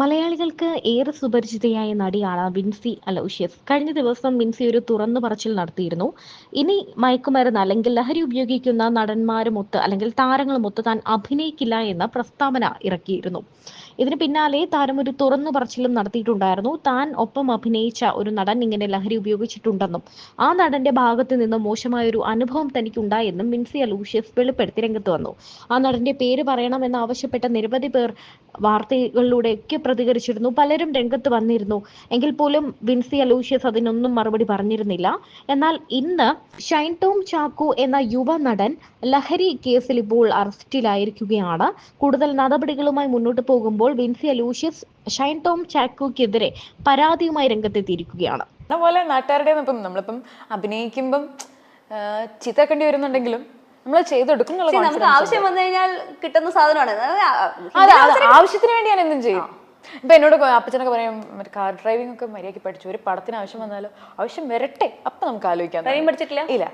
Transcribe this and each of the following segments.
മലയാളികൾക്ക് ഏറെ സുപരിചിതയായ നടിയാണ് വിൻസി അലോഷ്യസ്. കഴിഞ്ഞ ദിവസം വിൻസി ഒരു തുറന്നു പറച്ചിൽ നടത്തിയിരുന്നു. ഇനി മയക്കുമരുന്ന് അല്ലെങ്കിൽ ലഹരി ഉപയോഗിക്കുന്ന നടന്മാരുമൊത്ത് അല്ലെങ്കിൽ താരങ്ങളുമൊത്ത് താൻ അഭിനയിക്കില്ല എന്ന പ്രസ്താവന ഇറക്കിയിരുന്നു. ഇതിന് പിന്നാലെ താരം ഒരു തുറന്നു പറച്ചിലും നടത്തിയിട്ടുണ്ടായിരുന്നു. താൻ ഒപ്പം അഭിനയിച്ച ഒരു നടൻ ഇങ്ങനെ ലഹരി ഉപയോഗിച്ചിട്ടുണ്ടെന്നും ആ നടന്റെ ഭാഗത്ത് നിന്ന് മോശമായ ഒരു അനുഭവം തനിക്കുണ്ടായെന്നും മിൻസി അലൂഷ്യസ് വെളിപ്പെടുത്തി രംഗത്ത് വന്നു. ആ നടന്റെ പേര് പറയണമെന്ന് ആവശ്യപ്പെട്ട നിരവധി പേർ വാർത്തകളിലൂടെയൊക്കെ പ്രതികരിച്ചിരുന്നു. പലരും രംഗത്ത് വന്നിരുന്നു. എങ്കിൽ പോലും വിൻസി അലൂഷ്യസ് അതിനൊന്നും മറുപടി പറഞ്ഞിരുന്നില്ല. എന്നാൽ ഇന്ന് ഷൈൻ ടോം ചാക്കോ എന്ന യുവ നടൻ ലഹരി കേസിൽ ഇപ്പോൾ അറസ്റ്റിലായിരിക്കുകയാണ്. കൂടുതൽ നടപടികളുമായി മുന്നോട്ട് പോകുമ്പോൾ വിൻസി ലൂഷ്യസ് ഷൈൻ ടോം ചാക്കോക്കെതിരെ പരാതിയുമായി രംഗത്തെത്തിയിരിക്കുകയാണ്. അതുപോലെ പോലെ നാട്ടുകാരുടെ ഇപ്പം നമ്മളിപ്പം അഭിനയിക്കുമ്പം ചീത്ത ചീത്തക്കേണ്ടി വരുന്നുണ്ടെങ്കിലും നമ്മൾ ചെയ്തെടുക്കും നമുക്ക് ആവശ്യം വന്നു കഴിഞ്ഞാൽ കിട്ടുന്ന സാധനമാണ്. ആവശ്യത്തിന് വേണ്ടി ഞാൻ എന്തും ചെയ്യും. ഇപ്പൊ എന്നോട് അപ്പച്ചനൊക്കെ പറയും കാർ ഡ്രൈവിംഗ് ഒക്കെ മര്യാദയ്ക്ക് പഠിച്ചു ഒരു പടത്തിന് ആവശ്യം വന്നാലോ? ആവശ്യം വരട്ടെ അപ്പൊ നമുക്ക് ആലോചിക്കാം പഠിച്ചിട്ടില്ല? ഇല്ല.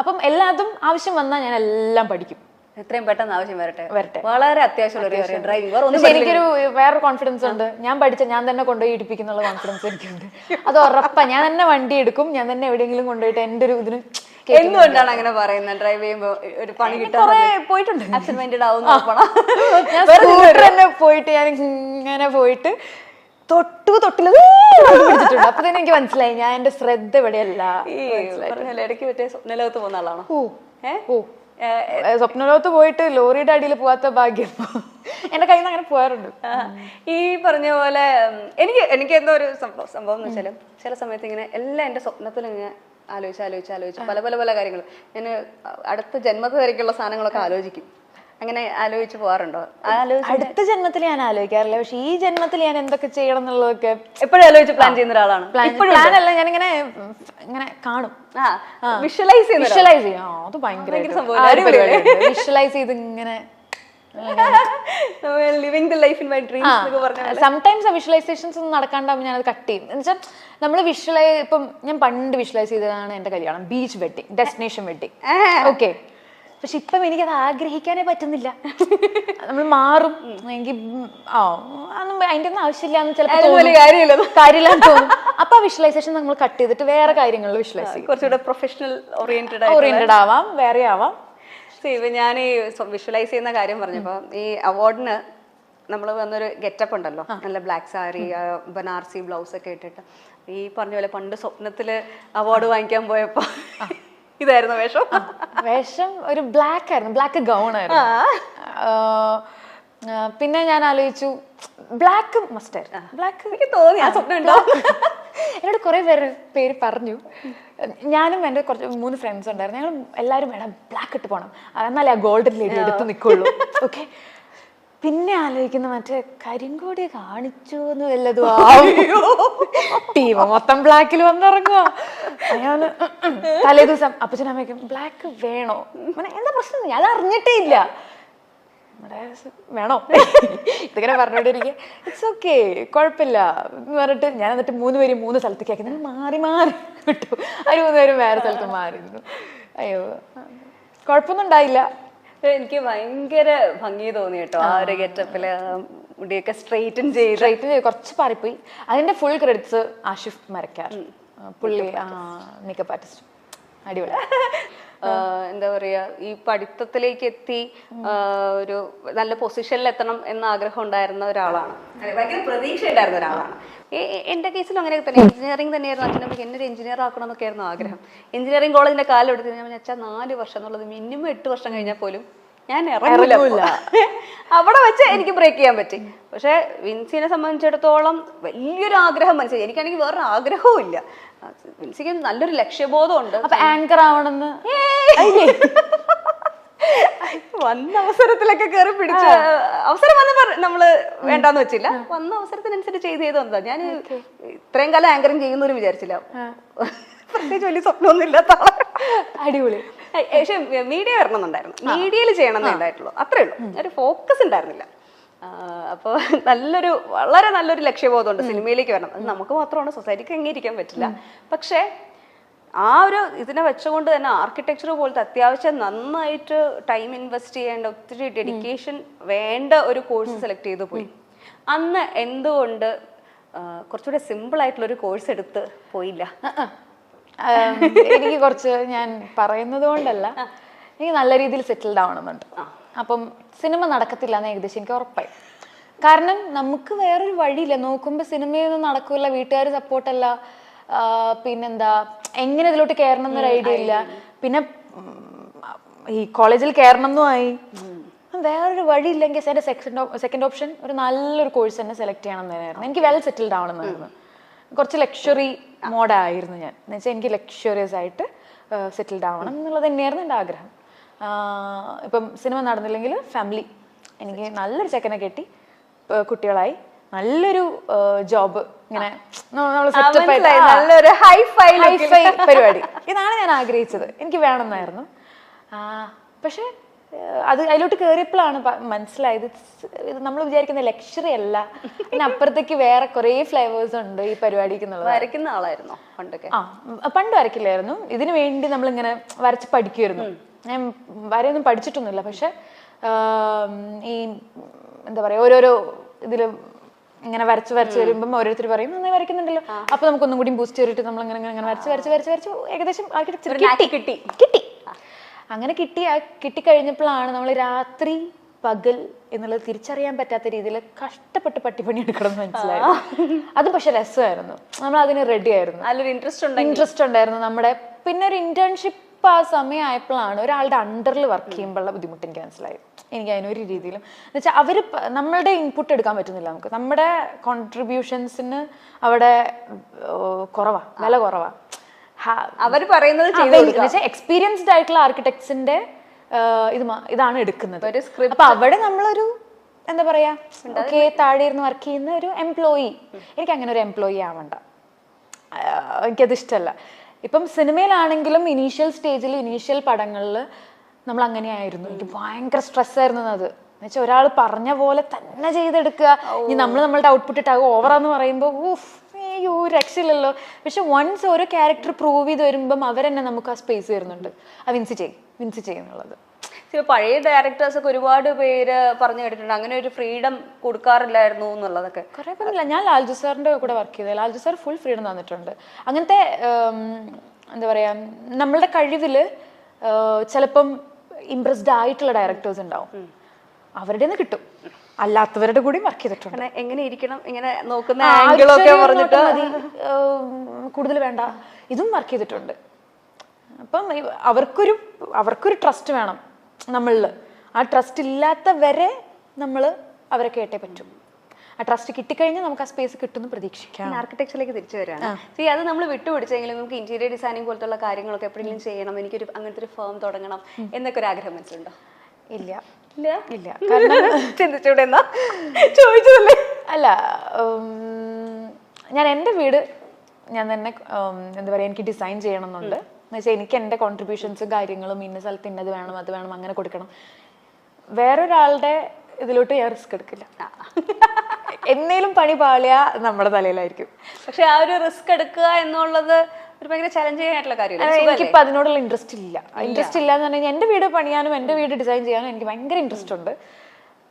അപ്പം എല്ലാതും ആവശ്യം വന്നാൽ ഞാൻ എല്ലാം പഠിക്കും. എത്രയും പെട്ടെന്ന് ആവശ്യം വരട്ടെ. വരട്ടെ. വളരെ അത്യാവശ്യമുള്ള ഒരു ഡ്രൈവിംഗ് വേറെ എനിക്കൊരു വേറൊരു കോൺഫിഡൻസ് ഉണ്ട്. ഞാൻ പഠിച്ച ഞാൻ തന്നെ കൊണ്ടുപോയി ഇടിപ്പിക്കുന്നുള്ള കോൺഫിഡൻസ് എനിക്കുണ്ട്. അത് ഉറപ്പാ. ഞാൻ തന്നെ വണ്ടി എടുക്കും. ഞാൻ തന്നെ എവിടെയെങ്കിലും കൊണ്ടുപോയിട്ട് എന്റെ ഒരു ഇതിന് എന്തുകൊണ്ടാണ് അങ്ങനെ പറയുന്നത്. ഡ്രൈവ് ചെയ്യുമ്പോൾ ഒരു പണി കിട്ടാൻ കുറേ പോയിട്ടുണ്ട്. ആബ്സെന്റ് മൈൻഡഡ് ആവുന്ന പോയിട്ട് ഞാൻ ഇങ്ങനെ പോയിട്ട് തൊട്ടു തൊട്ടിൽ പിടിച്ചിട്ടുണ്ട്. അപ്പൊ തന്നെ എനിക്ക് മനസ്സിലായി. ഞാൻ എന്റെ ശ്രദ്ധ ഇവിടെയല്ല. പറഞ്ഞാൽ ഇടയ്ക്ക് പറ്റിയ സ്വപ്നലോകത്ത് പോകുന്ന ആളാണോ? ഓ? ഓ സ്വപ്നലോകത്ത് പോയിട്ട് ലോറിയുടെ അടിയിൽ പോവാത്ത ഭാഗ്യം. എന്റെ കയ്യിൽ നിന്ന് അങ്ങനെ പോകാറുണ്ട് ഈ പറഞ്ഞ പോലെ എനിക്ക് എനിക്ക് എന്തോ ഒരു സംഭവം സംഭവം എന്ന് വെച്ചാൽ ചില സമയത്ത് ഇങ്ങനെ എല്ലാം എന്റെ സ്വപ്നത്തിൽ ഇങ്ങനെ ആലോചിച്ച് ആലോചിച്ച് ആലോചിച്ച് പല പല പല കാര്യങ്ങൾ. ഞാൻ അടുത്ത ജന്മത്തിൽ വരയ്ക്കുള്ള സാധനങ്ങളൊക്കെ ആലോചിക്കും. അങ്ങനെ ആലോചിച്ച് പോകാറുണ്ടോ അടുത്ത ജന്മത്തിൽ ഞാൻ ആലോചിക്കാറില്ല. പക്ഷെ ഈ ജന്മത്തിൽ ഞാൻ എന്തൊക്കെ ചെയ്യണം എന്നുള്ളതൊക്കെ എപ്പോഴും ആലോചിച്ച് പ്ലാൻ ചെയ്യുന്ന ഒരാളാണ്. പ്ലാൻ അല്ല ഞാൻ ഇങ്ങനെ ഇങ്ങനെ കാണും. വിഷ്വലൈസ് വിഷ്വലൈസ് ചെയ്യും. അത് ഭയങ്കര. വിഷ്വലൈസ് ചെയ്ത് ഇങ്ങനെ living the life in my dreams sometimes ആ. വിഷ്വലൈസേഷൻസ് ഒന്നും നടക്കാണ്ടാവുമ്പോൾ ഞാനത് കട്ട് ചെയ്യും. എന്നുവെച്ചാൽ നമ്മൾ വിഷ്വലൈ ഇപ്പം ഞാൻ പണ്ട് വിഷ്വലൈസ് ചെയ്തതാണ് എന്റെ കല്യാണം. Beach wedding destination wedding okay പക്ഷെ ഇപ്പം അത് ആഗ്രഹിക്കാനേ പറ്റുന്നില്ല. നമ്മൾ മാറും. എനിക്ക് ഉം, ആ അതൊന്നും അതിന്റെ ഒന്നും ആവശ്യമില്ല എന്ന് ചിലപ്പോൾ കാര്യമില്ല. കാര്യമില്ലാന്ന് തോന്നും. അപ്പൊ വിഷ്വലൈസേഷൻ നമ്മൾ കട്ട് ചെയ്തിട്ട് വേറെ കാര്യങ്ങളിൽ വിഷ്വലൈസ് ചെയ്യും. കുറച്ചുകൂടെ പ്രൊഫഷണൽ ഓറിയന്റഡ് ഓറിയന്റഡ് ആവാം വേറെ ആവാം. ഇപ്പൊ ഞാൻ ഈ വിഷ്വലൈസ് ചെയ്യുന്ന കാര്യം പറഞ്ഞപ്പോൾ ഈ അവാർഡിന് നമ്മൾ വന്നൊരു ഗെറ്റപ്പ് ഉണ്ടല്ലോ. നല്ല ബ്ലാക്ക് സാരി ബനാർസി ബ്ലൗസ് ഒക്കെ ഇട്ടിട്ട്. ഈ പറഞ്ഞ പോലെ പണ്ട് സ്വപ്നത്തിൽ അവാർഡ് വാങ്ങിക്കാൻ പോയപ്പോ ഇതായിരുന്നു വേഷം. വേഷം ഒരു ബ്ലാക്ക് ആയിരുന്നു. ബ്ലാക്ക് ഗൗൺ ആയിരുന്നു. പിന്നെ ഞാൻ ആലോചിച്ചു ബ്ലാക്ക് മസ്റ്റർ ബ്ലാക്ക് തോന്നി ആ സ്വപ്നം ഉണ്ടോ എന്നോട് കുറെ പേര് പേര് പറഞ്ഞു. ഞാനും എന്റെ കുറച്ച് മൂന്ന് ഫ്രണ്ട്സ് ഉണ്ടായിരുന്നു. ഞങ്ങൾ എല്ലാവരും വേണം ബ്ലാക്ക് ഇട്ട് പോകണം എന്നാലേ ആ ഗോൾഡൻ ലേഡി എടുത്ത് നിൽക്കുള്ളൂ ഓക്കെ പിന്നെ ആലോചിക്കുന്ന മറ്റേ കരിങ്കോടി കാണിച്ചു എന്ന് വല്ലതും ടീം മൊത്തം ബ്ലാക്കിൽ വന്നിറങ്ങുക അയാൾ തലേ ദിവസം അപ്പച്ചനമ്മയ്ക്കും ബ്ലാക്ക് വേണോ? അങ്ങനെ എന്താ പ്രശ്നം? ഞാൻ അറിഞ്ഞിട്ടേ ഇല്ല. നമ്മുടെ വേണോ? ഇതിങ്ങനെ പറഞ്ഞോണ്ടിരിക്കുക ഇറ്റ്സ് ഓക്കെ കുഴപ്പമില്ല. എന്ന് പറഞ്ഞിട്ട് ഞാൻ എന്നിട്ട് മൂന്ന് പേരും മൂന്ന് സ്ഥലത്തേക്ക് ആക്കി. മാറി മാറി കിട്ടും അവർ മൂന്ന് പേരും വേറെ സ്ഥലത്ത് മാറിയിരുന്നു. അയ്യോ. കുഴപ്പമൊന്നും ഉണ്ടായില്ല. എനിക്ക് ഭയങ്കര ഭംഗി തോന്നി കേട്ടോ ആ ഒരു ഗെറ്റപ്പിൽ മുടിയൊക്കെ സ്ട്രെയിറ്റൻ ചെയ്ത്. സ്ട്രൈറ്റ് കുറച്ച് പാറിപ്പോയി. അതിന്റെ ഫുൾ ക്രെഡിറ്റ്സ് ആഷിഫ് മരക്കാർ. പുള്ളി മേക്കപ്പ് ആർട്ടിസ്റ്റ് അടിപൊളി. എന്താ പറയാ ഈ പഠിത്തത്തിലേക്ക് എത്തി ഒരു നല്ല പൊസിഷനിൽ എത്തണം എന്ന ആഗ്രഹം ഉണ്ടായിരുന്ന ഒരാളാണ്. ഭയങ്കര പ്രതീക്ഷ ഉണ്ടായിരുന്ന ഒരാളാണ് എന്റെ കേസിലും അങ്ങനെ തന്നെ. എഞ്ചിനീയറിംഗ് തന്നെയായിരുന്നു. അച്ഛനമ്മയ്ക്ക് എന്നെ ഒരു എഞ്ചിനീയർ ആക്കണം എന്നൊക്കെ ആയിരുന്നു ആഗ്രഹം. എഞ്ചിനീയറിംഗ് കോളേജിന്റെ കാലം എടുത്ത് ഞാൻ അച്ഛാ നാല് വർഷം എന്നുള്ളത് മിനിമം എട്ട് വർഷം കഴിഞ്ഞാൽ പോലും ഞാൻ ഇറങ്ങില്ല അവിടെ വെച്ച് എനിക്ക് ബ്രേക്ക് ചെയ്യാൻ പറ്റി. പക്ഷെ വിൻസിനെ സംബന്ധിച്ചിടത്തോളം വലിയൊരു ആഗ്രഹം മനസ്സിലായി. എനിക്കാണെങ്കിൽ വേറൊരു ആഗ്രഹവും ഇല്ല. വിൻസിക്ക് നല്ലൊരു ലക്ഷ്യബോധം ഉണ്ട് അപ്പൊ ആങ്കർ ആവണമെന്ന്? വന്ന അവസരത്തിലൊക്കെ കയറി പിടിച്ച. അവസരം വന്ന നമ്മൾ വേണ്ടാന്ന് വെച്ചില്ല. വന്ന അവസരത്തിനനുസരിച്ച് ചെയ്ത് ചെയ്ത് വന്നതാ ഞാൻ ഇത്രയും കാലം ആങ്കറിങ് ചെയ്യുന്നവരും വിചാരിച്ചില്ല. പ്രത്യേകിച്ച് വലിയ സ്വപ്നമൊന്നും ഇല്ലാത്ത അടിപൊളി. പക്ഷെ മീഡിയ വരണമെന്നുണ്ടായിരുന്നു. മീഡിയയിൽ ചെയ്യണം എന്നേ ഉണ്ടായിട്ടുള്ളൂ. അത്രേ ഉള്ളൂ. ഒരു ഫോക്കസ് ഉണ്ടായിരുന്നില്ല. അപ്പോൾ അപ്പൊ നല്ലൊരു വളരെ നല്ലൊരു ലക്ഷ്യബോധമുണ്ട് സിനിമയിലേക്ക് വരണം. അത് നമുക്ക് മാത്രമാണ് സൊസൈറ്റിക്ക് അംഗീകരിക്കാൻ പറ്റില്ല. പക്ഷേ ആ ഒരു ഇതിനെ വെച്ചുകൊണ്ട് തന്നെ ആർക്കിടെക്ചർ പോലത്തെ അത്യാവശ്യം നന്നായിട്ട് ടൈം ഇൻവെസ്റ്റ് ചെയ്യേണ്ട ഒത്തിരി ഡെഡിക്കേഷൻ വേണ്ട ഒരു കോഴ്സ് സെലക്ട് ചെയ്തു പോയി. അന്ന് എന്തുകൊണ്ട് കുറച്ചുകൂടെ സിമ്പിൾ ആയിട്ടുള്ള ഒരു കോഴ്സ് എടുത്ത് പോയില്ല. എനിക്ക് കുറച്ച് ഞാൻ പറയുന്നത് കൊണ്ടല്ല. എനിക്ക് നല്ല രീതിയിൽ സെറ്റിൽഡ് ആവണമെന്നുണ്ട് അപ്പം സിനിമ നടക്കത്തില്ല എന്ന് ഏകദേശം എനിക്ക് ഉറപ്പായി. കാരണം നമുക്ക് വേറൊരു വഴിയില്ല. നോക്കുമ്പോൾ സിനിമയൊന്നും നടക്കില്ല വീട്ടുകാർ സപ്പോർട്ടല്ല പിന്നെന്താ എങ്ങനെ ഇതിലോട്ട് കയറണം എന്നൊരു ഐഡിയ ഇല്ല. പിന്നെ ഈ കോളേജിൽ കയറണം ആയി. വേറൊരു വഴിയില്ലെങ്കിൽ എന്റെ സെക്കൻഡ് സെക്കൻഡ് ഓപ്ഷൻ ഒരു നല്ലൊരു കോഴ്സ് തന്നെ സെലക്ട് ചെയ്യണം എന്നായിരുന്നു. എനിക്ക് വെൽ സെറ്റിൽഡ് ആവണം എന്നായിരുന്നു. കുറച്ച് ലക്ഷറി മോഡായിരുന്നു ഞാൻ. എന്ന് വെച്ചാൽ എനിക്ക് ലക്ഷറിയസ് ആയിട്ട് സെറ്റിൽഡ് ആവണം എന്നുള്ളത് തന്നെയായിരുന്നു എന്റെ ആഗ്രഹം. ഇപ്പം സിനിമ നടന്നില്ലെങ്കിൽ ഫാമിലി എനിക്ക് നല്ലൊരു ചെക്കനെ കെട്ടി കുട്ടികളായി നല്ലൊരു ജോബ് ഇങ്ങനെ നമ്മൾ. നല്ലൊരു ഹൈ ഫൈ ഹൈഫൈ പരിപാടി. ഇതാണ് ഞാൻ ആഗ്രഹിച്ചത്. എനിക്ക് വേണമെന്നായിരുന്നു. പക്ഷേ അത് അതിലോട്ട് കയറിയപ്പോഴാണ് മനസ്സിലായത്. ഇത് നമ്മൾ വിചാരിക്കുന്ന ലക്ഷറി അല്ല. പിന്നെ അപ്പുറത്തേക്ക് വേറെ കുറേ ഫ്ലേവേഴ്സ് ഉണ്ട് ഈ പരിപാടിക്ക് എന്നുള്ളത്. വരയ്ക്കുന്ന ആളായിരുന്നോ പണ്ടൊക്കെ? ആ പണ്ട് വരയ്ക്കില്ലായിരുന്നു. ഇതിനു വേണ്ടി നമ്മളിങ്ങനെ വരച്ച് പഠിക്കുമായിരുന്നു ഞാൻ വരയൊന്നും പഠിച്ചിട്ടൊന്നുമില്ല. പക്ഷെ ഈ എന്താ പറയാ ഓരോരോ ഇതിൽ ഇങ്ങനെ വരച്ച് വരച്ച് വരുമ്പം ഓരോരുത്തർ പറയും നന്നായി വരയ്ക്കുന്നുണ്ടല്ലോ. അപ്പൊ നമുക്കൊന്നും കൂടി ബൂസ്റ്റ് ചെയ്തിട്ട് നമ്മൾ ഇങ്ങനെ ഇങ്ങനെ വരച്ച് വരച്ച് വരച്ച് വരച്ച് ഏകദേശം കിട്ടി. കിട്ടി. അങ്ങനെ കിട്ടിയ കിട്ടിക്കഴിഞ്ഞപ്പോഴാണ് നമ്മൾ രാത്രി പകൽ എന്നുള്ളത് തിരിച്ചറിയാൻ പറ്റാത്ത രീതിയിൽ കഷ്ടപ്പെട്ട് പട്ടിപ്പണി എടുക്കണം എന്ന് മനസ്സിലായി അത് പക്ഷെ രസമായിരുന്നു. നമ്മൾ അതിന് റെഡി ആയിരുന്നു. നല്ലൊരു ഇൻട്രസ്റ്റ് ഉണ്ട് ഇൻട്രസ്റ്റ് ഉണ്ടായിരുന്നു നമ്മുടെ പിന്നെ ഒരു ഇന്റേൺഷിപ്പ് ആ സമയമായപ്പോഴാണ് ഒരാളുടെ അണ്ടറിൽ വർക്ക് ചെയ്യുമ്പോഴുള്ള ബുദ്ധിമുട്ട് എനിക്ക് മനസ്സിലായി എനിക്ക് അതിനൊരു രീതിയിലും എന്ന് വെച്ചാൽ അവർ നമ്മളുടെ ഇൻപുട്ട് എടുക്കാൻ പറ്റുന്നില്ല നമുക്ക്. നമ്മുടെ കോൺട്രിബ്യൂഷൻസിന് അവിടെ കുറവാണ് വില കുറവാ. അവർ പറയുന്നത് എക്സ്പീരിയൻസ്ഡ് ആയിട്ടുള്ള ആർക്കിടെക്ട്സിന്റെ ഇത് ഇതാണ് എടുക്കുന്നത്. ഒരു അപ്പൊ അവിടെ നമ്മളൊരു എന്താ പറയാ ഓക്കെ താഴെ ഇരുന്ന് വർക്ക് ചെയ്യുന്ന ഒരു എംപ്ലോയി എനിക്ക് അങ്ങനെ ഒരു എംപ്ലോയി ആവണ്ട. എനിക്കത് ഇഷ്ടമല്ല ഇപ്പം സിനിമയിലാണെങ്കിലും ഇനീഷ്യൽ സ്റ്റേജിൽ ഇനീഷ്യൽ പടങ്ങളിൽ നമ്മൾ അങ്ങനെയായിരുന്നു. എനിക്ക് ഭയങ്കര സ്ട്രെസ് ആയിരുന്നു അത്. എന്നുവെച്ചാൽ ഒരാൾ പറഞ്ഞ പോലെ തന്നെ ചെയ്തെടുക്കുക. ഇനി നമ്മൾ നമ്മളുടെ ഔട്ട്പുട്ട് ഇട്ടാകും ഓവറാന്ന് പറയുമ്പോൾ ഊഫ്. അയ്യോ രക്ഷയില്ലല്ലോ. പക്ഷെ വൺസ് ഓരോ ക്യാരക്ടർ പ്രൂവ് ചെയ്ത് വരുമ്പം അവരെന്നെ നമുക്ക് ആ സ്പേസ് തരുന്നുണ്ട്. ആ വിൻസ് ചെയ്യും വിൻസ് ചെയ്യുന്നുള്ളത് ചില പഴയ ഡയറക്ടേഴ്സ് ഒക്കെ ഒരുപാട് പേര് പറഞ്ഞു കേട്ടിട്ടുണ്ട്. അങ്ങനെ ഒരു ഫ്രീഡം കൊടുക്കാറില്ലായിരുന്നു എന്നുള്ളതൊക്കെ. കുറെ പേരില്ല ഞാൻ ലാൽജു സാറിന്റെ കൂടെ വർക്ക് ചെയ്തത് ലാൽജു സാർ ഫുൾ ഫ്രീഡം തന്നിട്ടുണ്ട്. അങ്ങനത്തെ എന്താ പറയാ നമ്മളുടെ കഴിവിൽ ചിലപ്പം ഇംപ്രസ്ഡ് ആയിട്ടുള്ള ഡയറക്ടേഴ്സ് ഉണ്ടാവും. അവരുടെ നിന്ന് കിട്ടും. അല്ലാത്തവരുടെ കൂടി വർക്ക് ചെയ്തിട്ടുണ്ട്. എങ്ങനെ ഇരിക്കണം ഇങ്ങനെ നോക്കുന്ന ആംഗിളൊക്കെ പറഞ്ഞിട്ട് കൂടുതൽ വേണ്ട. ഇതും വർക്ക് ചെയ്തിട്ടുണ്ട്. അപ്പം അവർക്കൊരു അവർക്കൊരു ട്രസ്റ്റ് വേണം നമ്മളിൽ ആ ട്രസ്റ്റ് ഇല്ലാത്തവരെ നമ്മൾ അവരെ കേട്ടേ പറ്റും. ആ ട്രസ്റ്റ് കിട്ടിക്കഴിഞ്ഞാൽ നമുക്ക് ആ സ്പേസ് കിട്ടുമെന്ന് പ്രതീക്ഷിക്കാം. ആർക്കിടെക്ചറിലേക്ക് തിരിച്ചു വരാം സി അത് നമ്മൾ വിട്ടുപിടിച്ചെങ്കിലും നമുക്ക് ഇന്റീരിയർ ഡിസൈനിങ് പോലത്തുള്ള കാര്യങ്ങളൊക്കെ എപ്പോഴെങ്കിലും ചെയ്യണം. എനിക്കൊരു അങ്ങനത്തെ ഒരു ഫേം തുടങ്ങണം എന്നൊക്കെ ഒരു ആഗ്രഹം മനസ്സിലുണ്ടോ? ഇല്ല. ഇല്ല. ചിന്തിച്ചൂടെ എന്നാ? ചോദിച്ചതല്ലേ? അല്ല ഞാൻ എന്റെ വീട് ഞാൻ തന്നെ എന്താ പറയുക എനിക്ക് ഡിസൈൻ ചെയ്യണമെന്നുണ്ട്. എന്ന് വെച്ചാൽ എനിക്ക് എന്റെ കോൺട്രിബ്യൂഷൻസ് കാര്യങ്ങളും ഇന്ന സ്ഥലത്ത് ഇന്നത് വേണം അത് വേണം അങ്ങനെ കൊടുക്കണം. വേറൊരാളുടെ ഇതിലോട്ട് ഞാൻ റിസ്ക് എടുക്കില്ല. എന്നേലും പണി പാളിയ നമ്മുടെ തലയിലായിരിക്കും. പക്ഷെ ആ ഒരു റിസ്ക് എടുക്കുക എന്നുള്ളത് ഒരു ഭയങ്കര ചലഞ്ചിങ് ആയിട്ടുള്ള കാര്യമല്ലേ? എനിക്കിപ്പോൾ അതിനോടുള്ള ഇൻട്രസ്റ്റ് ഇല്ല. ഇൻട്രസ്റ്റ് ഇല്ല എന്ന് പറഞ്ഞാൽ എന്റെ വീട് പണിയാനും എന്റെ വീട് ഡിസൈൻ ചെയ്യാനും എനിക്ക് ഭയങ്കര ഇൻട്രസ്റ്റ് ഉണ്ട്.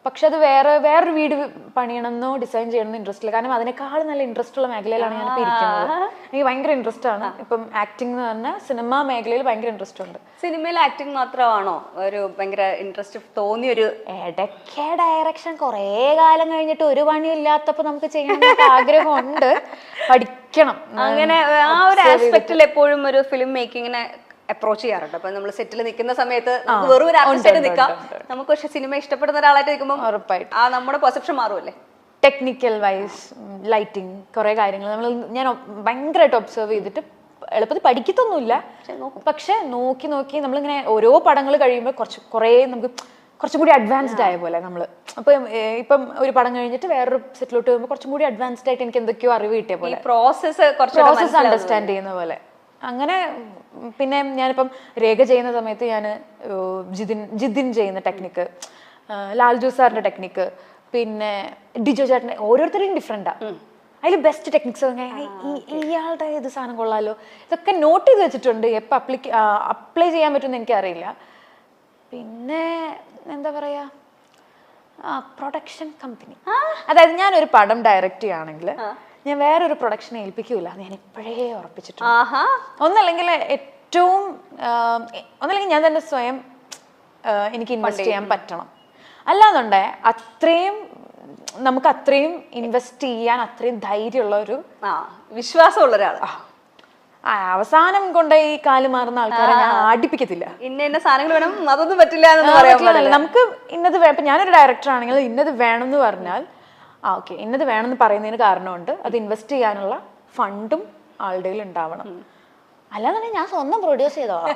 പക്ഷെ അത് വേറെ വേറൊരു വീട് പണിയണമെന്നോ ഡിസൈൻ ചെയ്യണമെന്നോ ഇൻട്രസ്റ്റ് ഇല്ല. കാരണം അതിനേക്കാൾ നല്ല ഇൻട്രസ്റ്റ് ഉള്ള മേഖലയിലാണ് ഞാൻ ഇരിക്കുന്നത്. എനിക്ക് ഭയങ്കര ഇൻട്രസ്റ്റ് ആണ്. ഇപ്പം ആക്ടിംഗ് എന്ന് പറഞ്ഞാൽ സിനിമ മേഖലയിൽ ഭയങ്കര ഇൻട്രസ്റ്റ് ഉണ്ട്. സിനിമയിൽ ആക്ടിങ് മാത്രമാണോ ഒരു ഭയങ്കര ഇൻട്രസ്റ്റ് തോന്നിയൊരു ഇടയ്ക്ക് ഡയറക്ഷൻ കുറേ കാലം കഴിഞ്ഞിട്ട് ഒരു പണിയില്ലാത്തപ്പോൾ നമുക്ക് ചെയ്യണമെന്നൊക്കെ ആഗ്രഹമുണ്ട്. പഠിക്കണം. അങ്ങനെ ആ ഒരു ആസ്പെക്റ്റിൽ എപ്പോഴും ഒരു ഫിലിം മേക്കിങ്ങിനെ അപ്രോച്ച് ചെയ്യാറുണ്ട്. അപ്പൊ നമ്മൾ സെറ്റിൽ നിൽക്കുന്ന സമയത്ത് നമുക്ക് വെറും ഒരു ആർട്ടിസ്റ്റ് നിൽക്കാം. നമുക്ക് പക്ഷെ സിനിമ ഇഷ്ടപ്പെടുന്ന ഒരാളായിട്ട് നിൽക്കുമ്പോൾ ഉറപ്പായിട്ട്. ആ നമ്മുടെ പെർസെപ്ഷൻ മാറുമല്ലേ ടെക്നിക്കൽ വൈസ് ലൈറ്റിംഗ് കുറെ കാര്യങ്ങൾ നമ്മൾ ഞാൻ ഭയങ്കരമായിട്ട് ഒബ്സർവ് ചെയ്തിട്ട് എളുപ്പത്തിൽ പഠിക്കത്തൊന്നുമില്ല. പക്ഷെ നോക്കി. നോക്കി നമ്മളിങ്ങനെ ഓരോ പടങ്ങൾ കഴിയുമ്പോൾ കുറച്ച് കുറേ നമുക്ക് കുറച്ചും കൂടി അഡ്വാൻസ്ഡ് ആയ പോലെ നമ്മൾ അപ്പം ഇപ്പം ഒരു പടം കഴിഞ്ഞിട്ട് വേറൊരു സെറ്റിലോട്ട് പോകുമ്പോൾ കുറച്ചും കൂടി അഡ്വാൻസ്ഡ് ആയിട്ട് എനിക്ക് എന്തൊക്കെയോ അറിവ് കിട്ടിയ പോലെ. പ്രോസസ്സ് കുറച്ച് പ്രോസസ് അണ്ടർസ്റ്റാൻഡ് ചെയ്യുന്ന പോലെ. അങ്ങനെ പിന്നെ ഞാനിപ്പം രേഖ ചെയ്യുന്ന സമയത്ത് ഞാൻ ജിതിൻ ജിതിൻ ചെയ്യുന്ന ടെക്നിക്ക് ലാൽജു സാറിന്റെ ടെക്നിക്ക് പിന്നെ ഡിജോ ചേട്ടന്റെ ഓരോരുത്തരും ഡിഫറെന്റാണ് അതിൽ ബെസ്റ്റ് ടെക്നിക്സ് ഇയാളുടെ ഇത് സാധനം കൊള്ളാലോ. ഇതൊക്കെ നോട്ട് ചെയ്ത് വെച്ചിട്ടുണ്ട്. എപ്പോൾ അപ്ലൈ ചെയ്യാൻ പറ്റുമെന്ന് എനിക്കറിയില്ല. പിന്നെ എന്താ പറയാ? പ്രൊഡക്ഷൻ കമ്പനി അതായത് ഞാൻ ഒരു പടം ഡയറക്റ്റ് ചെയ്യുകയാണെങ്കിൽ ഞാൻ വേറൊരു പ്രൊഡക്ഷനെ ഏൽപ്പിക്കൂല. ഞാൻ ഇപ്പോഴേ ഉറപ്പിച്ചിട്ടുണ്ട്. ഒന്നല്ലെങ്കിൽ ഏറ്റവും ഒന്നല്ലെങ്കിൽ ഞാൻ തന്നെ സ്വയം എനിക്ക് ഇൻവെസ്റ്റ് ചെയ്യാൻ പറ്റണം. അല്ലാന്നുണ്ടെ അത്രയും നമുക്ക് അത്രയും ഇൻവെസ്റ്റ് ചെയ്യാൻ അത്രയും ധൈര്യമുള്ള ഒരു വിശ്വാസമുള്ള ഒരാൾ അവസാനം ഈ കാൽ മാറുന്ന ആൾക്കാരെ ഞാൻ ആടിപ്പിക്കത്തില്ല. ഇന്ന ഇന്ന സാധനങ്ങൾ വേണം അതൊന്നും പറ്റില്ല നമുക്ക് ഇന്നത് ഇപ്പൊ ഞാനൊരു ഡയറക്ടർ ആണെങ്കിൽ ഇന്നത് വേണം എന്ന് പറഞ്ഞാൽ ആ ഓക്കെ ഇന്നത് വേണമെന്ന് പറയുന്നതിന് കാരണമുണ്ട്. അത് ഇൻവെസ്റ്റ് ചെയ്യാനുള്ള ഫണ്ടും ആളുടെ ഉണ്ടാവണം അല്ലാന്നുണ്ടെങ്കിൽ ഞാൻ സ്വന്തം പ്രൊഡ്യൂസ് ചെയ്തോളാം.